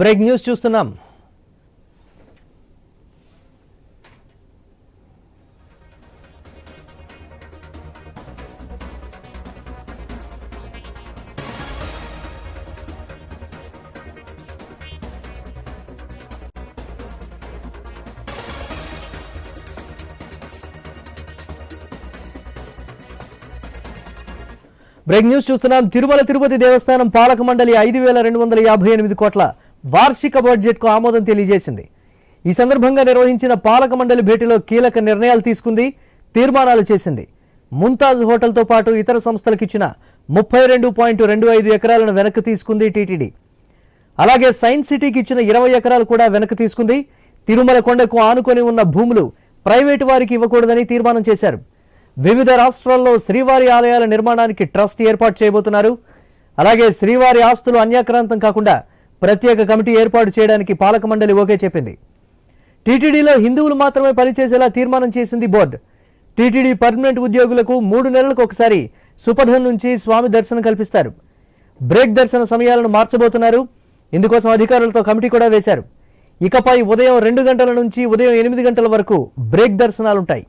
Break news చూస్తున్నాం. Break news చూస్తున్నాం. తిరుమల తిరుపతి దేవస్థానం పాలక మండలి ఐదు వేల రెండు వందల యాభై ఎనిమిది కోట్ల వార్షిక బడ్జెట్కు ఆమోదం తెలియజేసింది. ఈ సందర్భంగా నిర్వహించిన పాలక మండలి భేటీలో కీలక నిర్ణయాలు తీసుకుంది తీర్మానాలు చేసింది. ముంతాజ్ హోటల్తో పాటు ఇతర సంస్థలకు ఇచ్చిన ముప్పై రెండు పాయింట్ రెండు ఐదు ఎకరాలను వెనక్కి తీసుకుంది టీటీడీ. అలాగే సైన్స్ సిటీకి ఇచ్చిన ఇరవై ఎకరాలు కూడా వెనక్కి తీసుకుంది. తిరుమల కొండకు ఆనుకొని ఉన్న భూములు ప్రైవేటు వారికి ఇవ్వకూడదని తీర్మానం చేశారు. వివిధ రాష్ట్రాల్లో శ్రీవారి ఆలయాల నిర్మాణానికి ట్రస్ట్ ఏర్పాటు చేయబోతున్నారు. అలాగే శ్రీవారి ఆస్తులు అన్యాక్రాంతం కాకుండా ప్రత్యేక కమిటీ ఏర్పాటు చేయడానికి పాలక మండలి ఓకే చెప్పింది. టీటీడీలో హిందువులు మాత్రమే పనిచేసేలా తీర్మానం చేసింది బోర్డు. టీటీడీ పర్మనెంట్ ఉద్యోగులకు మూడు నెలలకు ఒకసారి సుపర్ధన్ నుంచి స్వామి దర్శనం కల్పిస్తారు. బ్రేక్ దర్శన సమయాలను మార్చబోతున్నారు. ఇందుకోసం అధికారులతో కమిటీ కూడా వేశారు. ఇకపై ఉదయం రెండు గంటల నుంచి ఉదయం ఎనిమిది గంటల వరకు బ్రేక్ దర్శనాలుంటాయి.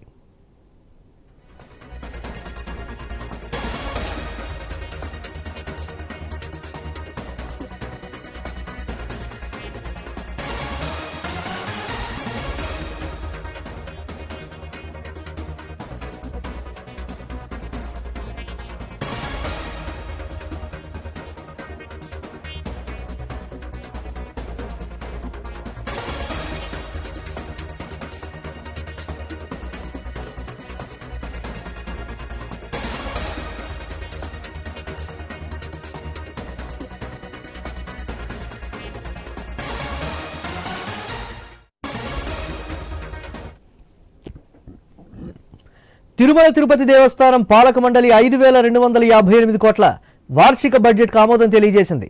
తిరుమల తిరుపతి దేవస్థానం పాలక మండలి ఐదు వేల రెండు వందల యాభై ఎనిమిది కోట్ల వార్షిక బడ్జెట్కు ఆమోదం తెలియజేసింది.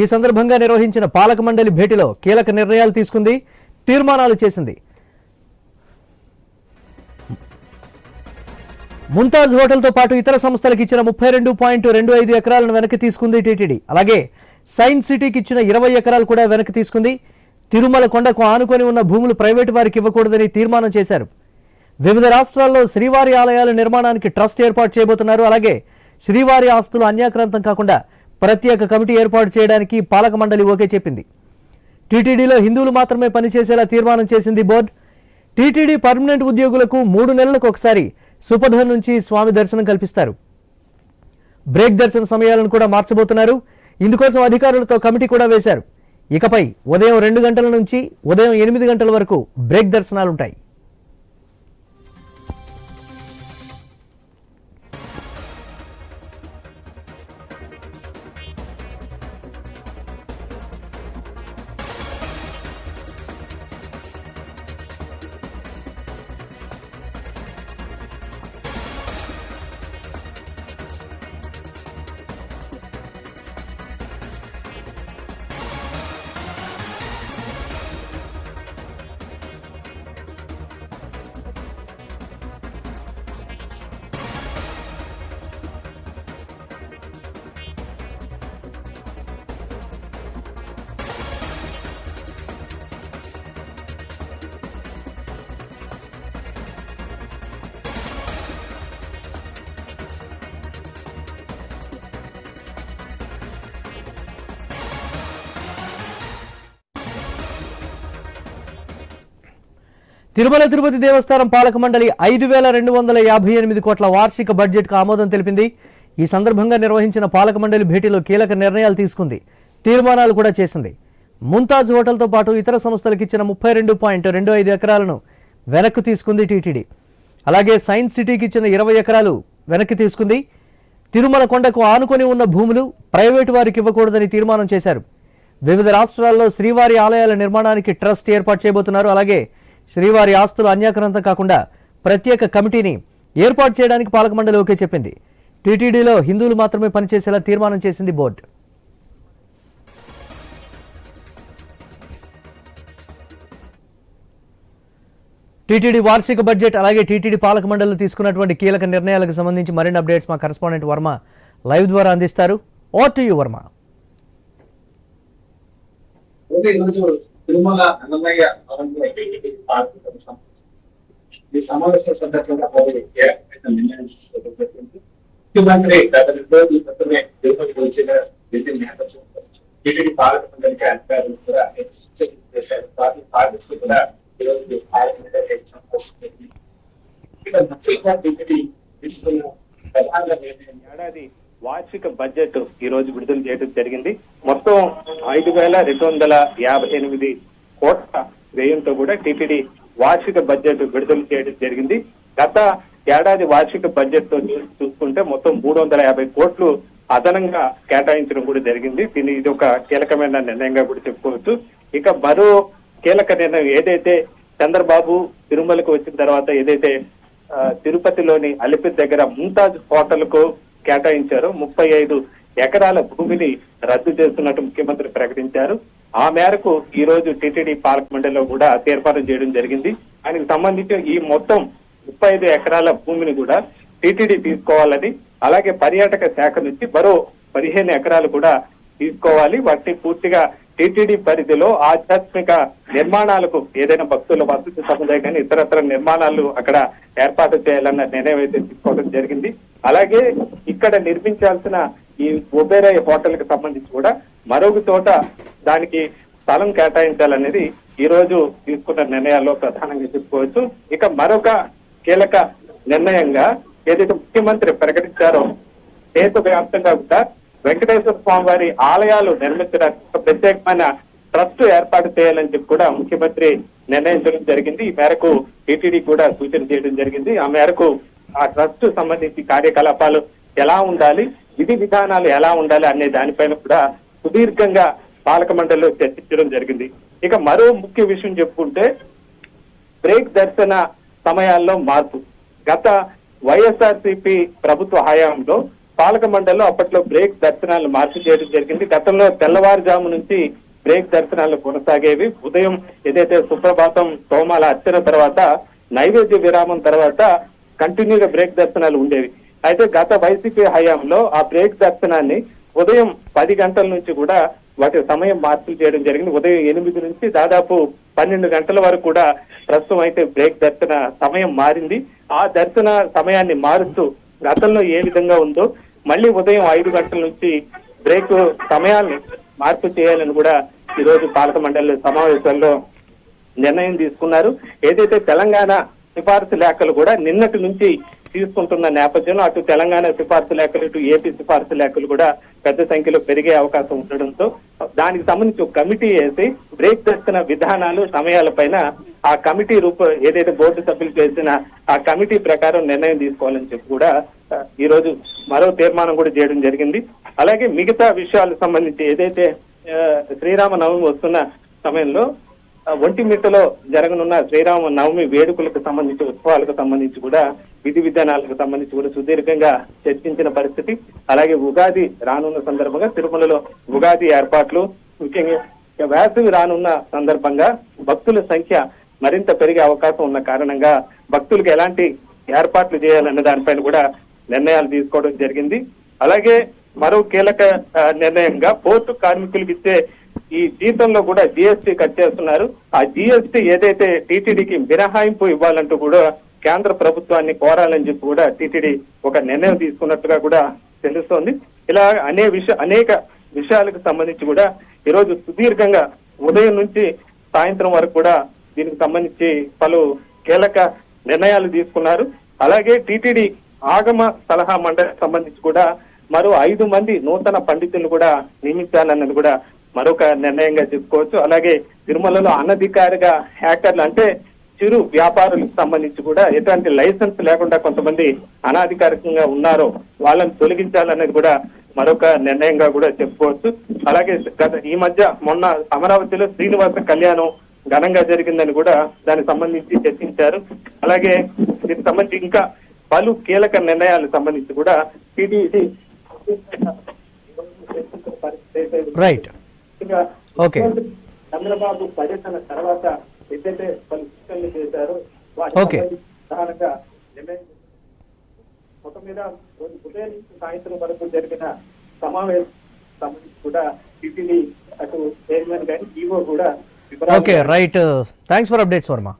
ఈ సందర్భంగా నిర్వహించిన పాలక మండలి భేటీలో కీలక నిర్ణయాలు తీసుకుంది తీర్మానాలు చేసింది. ముంతాజ్ హోటల్తో పాటు ఇతర సంస్థలకు ఇచ్చిన ముప్పై రెండు పాయింట్ రెండు ఐదు ఎకరాలను వెనక్కి తీసుకుంది టీటీడీ. అలాగే సైన్స్ సిటీకి ఇచ్చిన ఇరవై ఎకరాలు కూడా వెనక్కి తీసుకుంది. తిరుమల కొండకు ఆనుకొని ఉన్న భూములు ప్రైవేటు వారికి ఇవ్వకూడదని తీర్మానం చేశారు. వివిధ రాష్ట్రాల్లో శ్రీవారి ఆలయాల నిర్మాణానికి ట్రస్ట్ ఏర్పాటు చేయబోతున్నారు. అలాగే శ్రీవారి ఆస్తులు అన్యాక్రాంతం కాకుండా ప్రత్యేక కమిటీ ఏర్పాటు చేయడానికి పాలక మండలి ఓకే చెప్పింది. టీటీడీలో హిందువులు మాత్రమే పనిచేసేలా తీర్మానం చేసింది బోర్డు. టీటీడీ పర్మనెంట్ ఉద్యోగులకు మూడు నెలలకు ఒకసారి సుపథం నుంచి స్వామి దర్శనం కల్పిస్తారు. బ్రేక్ దర్శన సమయాలను కూడా మార్చబోతున్నారు. ఇందుకోసం అధికారులతో కమిటీ కూడా వేశారు. ఇకపై ఉదయం రెండు గంటల నుంచి ఉదయం ఎనిమిది గంటల వరకు బ్రేక్ దర్శనాలుంటాయి. తిరుమల తిరుపతి దేవస్థానం పాలక మండలి ఐదు వేల రెండు వందల యాభై ఎనిమిది కోట్ల వార్షిక బడ్జెట్కు ఆమోదం తెలిపింది. ఈ సందర్భంగా నిర్వహించిన పాలక మండలి భేటీలో కీలక నిర్ణయాలు తీసుకుంది. తీర్మానాలు కూడా చేసింది. ముంతాజ్ హోటల్తో పాటు ఇతర సంస్థలకు ఇచ్చిన ముప్పై రెండు పాయింట్ రెండు ఐదు ఎకరాలను వెనక్కు తీసుకుంది టీటీడీ. అలాగే సైన్స్ సిటీకి ఇచ్చిన ఇరవై ఎకరాలు వెనక్కి తీసుకుంది. తిరుమల కొండకు ఆనుకొని ఉన్న భూములు ప్రైవేటు వారికి ఇవ్వకూడదని తీర్మానం చేశారు. వివిధ రాష్ట్రాల్లో శ్రీవారి ఆలయాల నిర్మాణానికి ట్రస్ట్ ఏర్పాటు చేయబోతున్నారు. అలాగే శ్రీవారి ఆస్తులు అన్యాక్రాంతం కాకుండా ప్రత్యేక కమిటీని ఏర్పాటు చేయడానికి పాలక మండలి ఓకే చెప్పింది. టీటీడీలో హిందువులు మాత్రమే పనిచేసేలా తీర్మానం చేసింది బోర్డు. టీటీడీ వార్షిక బడ్జెట్ అలాగే టీటీడీ పాలక మండలి తీసుకున్నటువంటి కీలక నిర్ణయాలకు సంబంధించి మరిన్ని అప్డేట్స్ మా కరెస్పాండెంట్ వర్మ లైవ్ ద్వారా అందిస్తారు. Over to you Varma. Tirumala Annamayya ఈ సమావేశం సందర్భంగా ముఖ్యమంత్రి గత రెండు రోజుల క్రితమే తిరుపతికి వచ్చిన విధి నేపథ్యం టీడీపీ పాలక మండలికి అధికారులు కూడా చేశారు. పార్టీ పార్టీస్ కూడా ఈరోజు పాలక మండలి ఇక్కడ ముఖ్యంగా టీటీడీ తీసుకున్న ప్రధాన నిర్ణయం ఏడాది వార్షిక బడ్జెట్ ఈ రోజు విడుదల చేయడం జరిగింది. మొత్తం ఐదు వేల రెండు వందల యాభై ఎనిమిది కోట్ల వ్యయంతో కూడా టీటీడీ వార్షిక బడ్జెట్ విడుదల చేయడం జరిగింది. గత ఏడాది వార్షిక బడ్జెట్తో చూసుకుంటే మొత్తం మూడు వందల యాభై కోట్లు అదనంగా కేటాయించడం కూడా జరిగింది. దీని ఇది ఒక కీలకమైన నిర్ణయంగా కూడా చెప్పుకోవచ్చు. ఇక మరో కీలక నిర్ణయం ఏదైతే చంద్రబాబు తిరుమలకు వచ్చిన తర్వాత ఏదైతే తిరుపతిలోని అలిపిరి దగ్గర ముంతాజ్ హోటల్కు కేటాయించారు. ముప్పై ఐదు ఎకరాల భూమిని రద్దు చేస్తున్నట్టు ముఖ్యమంత్రి ప్రకటించారు. ఆ మేరకు ఈ రోజు టీటీడీ పార్క్ మండలిలో కూడా తీర్మానం చేయడం జరిగింది. దానికి సంబంధించి ఈ మొత్తం ముప్పై ఐదు ఎకరాల భూమిని కూడా టీటీడీ తీసుకోవాలని అలాగే పర్యాటక శాఖ నుంచి మరో పదిహేను ఎకరాలు కూడా తీసుకోవాలి. వాటిని పూర్తిగా టీటీడీ పరిధిలో ఆధ్యాత్మిక నిర్మాణాలకు ఏదైనా భక్తుల వసతి సముదాయం కానీ ఇతరత్ర నిర్మాణాలు అక్కడ ఏర్పాటు చేయాలన్న నిర్ణయం అయితే తీసుకోవడం జరిగింది. అలాగే ఇక్కడ నిర్మించాల్సిన ఈ ఒబేరాయ్ హోటల్కి సంబంధించి కూడా మరొక చోట దానికి స్థలం కేటాయించాలనేది ఈ రోజు తీసుకున్న నిర్ణయాల్లో ప్రధానంగా చెప్పుకోవచ్చు. ఇక మరొక కీలక నిర్ణయంగా ఏదైతే ముఖ్యమంత్రి ప్రకటించారో దేశవ్యాప్తంగా కూడా వెంకటేశ్వర స్వామి వారి ఆలయాలు నిర్మించడానికి ఒక ప్రత్యేకమైన ట్రస్ట్ ఏర్పాటు చేయాలని చెప్పి కూడా ముఖ్యమంత్రి నిర్ణయించడం జరిగింది. ఈ మేరకు టీటీడీ కూడా సూచన చేయడం జరిగింది. ఆ మేరకు ఆ ట్రస్ట్ సంబంధించి కార్యకలాపాలు ఎలా ఉండాలి విధి విధానాలు ఎలా ఉండాలి అనే దానిపైన కూడా సుదీర్ఘంగా పాలక మండలిలో చర్చించడం జరిగింది. ఇక మరో ముఖ్య విషయం చెప్పుకుంటే బ్రేక్ దర్శన సమయాల్లో మార్పు. గత వైఎస్ఆర్సీపీ ప్రభుత్వ హయాంలో పాలక మండలిలో అప్పట్లో బ్రేక్ దర్శనాలు మార్పు చేయడం జరిగింది. గతంలో తెల్లవారుజాము నుంచి బ్రేక్ దర్శనాలు కొనసాగేవి. ఉదయం ఏదైతే సుప్రభాతం తోమాల అర్చన తర్వాత నైవేద్య విరామం తర్వాత కంటిన్యూగా బ్రేక్ దర్శనాలు ఉండేవి. అయితే గత వైసీపీ హయాంలో ఆ బ్రేక్ దర్శనాన్ని ఉదయం పది గంటల నుంచి కూడా వాటి సమయం మార్పులు చేయడం జరిగింది. ఉదయం ఎనిమిది నుంచి దాదాపు పన్నెండు గంటల వరకు కూడా ప్రస్తుతం అయితే బ్రేక్ దర్శన సమయం మారింది. ఆ దర్శన సమయాన్ని మారుస్తూ గతంలో ఏ విధంగా ఉందో మళ్ళీ ఉదయం ఐదు గంటల నుంచి బ్రేక్ సమయాన్ని మార్పు చేయాలని కూడా ఈ రోజు పాలక మండలి సమావేశాల్లో నిర్ణయం తీసుకున్నారు. ఏదైతే తెలంగాణ సిఫార్సు లేఖలు కూడా నిన్నటి నుంచి తీసుకుంటున్న నేపథ్యంలో అటు తెలంగాణ సిఫార్సు లేఖలు ఇటు ఏపీ సిఫార్సు లేఖలు కూడా పెద్ద సంఖ్యలో పెరిగే అవకాశం ఉండడంతో దానికి సంబంధించి ఒక కమిటీ వేసి బ్రేక్ చేస్తున్న విధానాలు సమయాలపైన ఆ కమిటీ రూప ఏదైతే బోర్డు సభ్యులు చేసిన ఆ కమిటీ ప్రకారం నిర్ణయం తీసుకోవాలని చెప్పి కూడా ఈ రోజు మరో తీర్మానం కూడా చేయడం జరిగింది. అలాగే మిగతా విషయాలకు సంబంధించి ఏదైతే శ్రీరామ నవమి వస్తున్న సమయంలో ఒంటిమిట్టలో జరగనున్న శ్రీరామ నవమి వేడుకలకు సంబంధించి ఉత్సవాలకు సంబంధించి కూడా విధి విధానాలకు సంబంధించి కూడా సుదీర్ఘంగా చర్చించిన పరిస్థితి. అలాగే ఉగాది రానున్న సందర్భంగా తిరుమలలో ఉగాది ఏర్పాట్లు. ముఖ్యంగా వేసవి రానున్న సందర్భంగా భక్తుల సంఖ్య మరింత పెరిగే అవకాశం ఉన్న కారణంగా భక్తులకు ఎలాంటి ఏర్పాట్లు చేయాలన్న దానిపైన కూడా నిర్ణయాలు తీసుకోవడం జరిగింది. అలాగే మరో కీలక నిర్ణయంగా పోర్టు కార్మికులకు ఇచ్చే ఈ జీతంలో కూడా జిఎస్టీ కట్ చేస్తున్నారు ఆ జిఎస్టీ ఏదైతే టీటీడీకి మినహాయింపు ఇవ్వాలంటూ కూడా కేంద్ర ప్రభుత్వాన్ని కోరాలని చెప్పి కూడా టీటీడీ ఒక నిర్ణయం తీసుకున్నట్టుగా కూడా తెలుస్తోంది. ఇలా అనే విషయ అనేక విషయాలకు సంబంధించి కూడా ఈరోజు సుదీర్ఘంగా ఉదయం నుంచి సాయంత్రం వరకు కూడా దీనికి సంబంధించి పలు కీలక నిర్ణయాలు తీసుకున్నారు. అలాగే టీటీడీ ఆగమ సలహా మండలికి సంబంధించి కూడా మరో ఐదు మంది నూతన పండితులు కూడా నియమించాలన్నది కూడా మరొక నిర్ణయంగా చెప్పుకోవచ్చు. అలాగే తిరుమలలో అనధికారిగా హ్యాకర్లు అంటే చిరు వ్యాపారులకు సంబంధించి కూడా ఎటువంటి లైసెన్స్ లేకుండా కొంతమంది అనాధికారికంగా ఉన్నారో వాళ్ళని తొలగించాలనేది కూడా మరొక నిర్ణయంగా కూడా చెప్పుకోవచ్చు. అలాగే గత ఈ మధ్య మొన్న అమరావతిలో శ్రీనివాస కళ్యాణం ఘనంగా జరిగిందని కూడా దానికి సంబంధించి చర్చించారు అలాగే దీనికి సంబంధించి ఇంకా పలు కీలక నిర్ణయాలకు సంబంధించి కూడా టీడీసీ Right. Okay. చంద్రబాబు పర్యటన తర్వాత ఏదైతే పలు సూచనలు చేశారో. సంబంధించి ప్రధానంగా మొత్తం మీద ఉదయం సాయంత్రం వరకు జరిగిన సమావేశం సంబంధించి కూడా టీటీడీ అటు చైర్మన్ కానీ ఈవో కూడా okay right thanks for updates Varma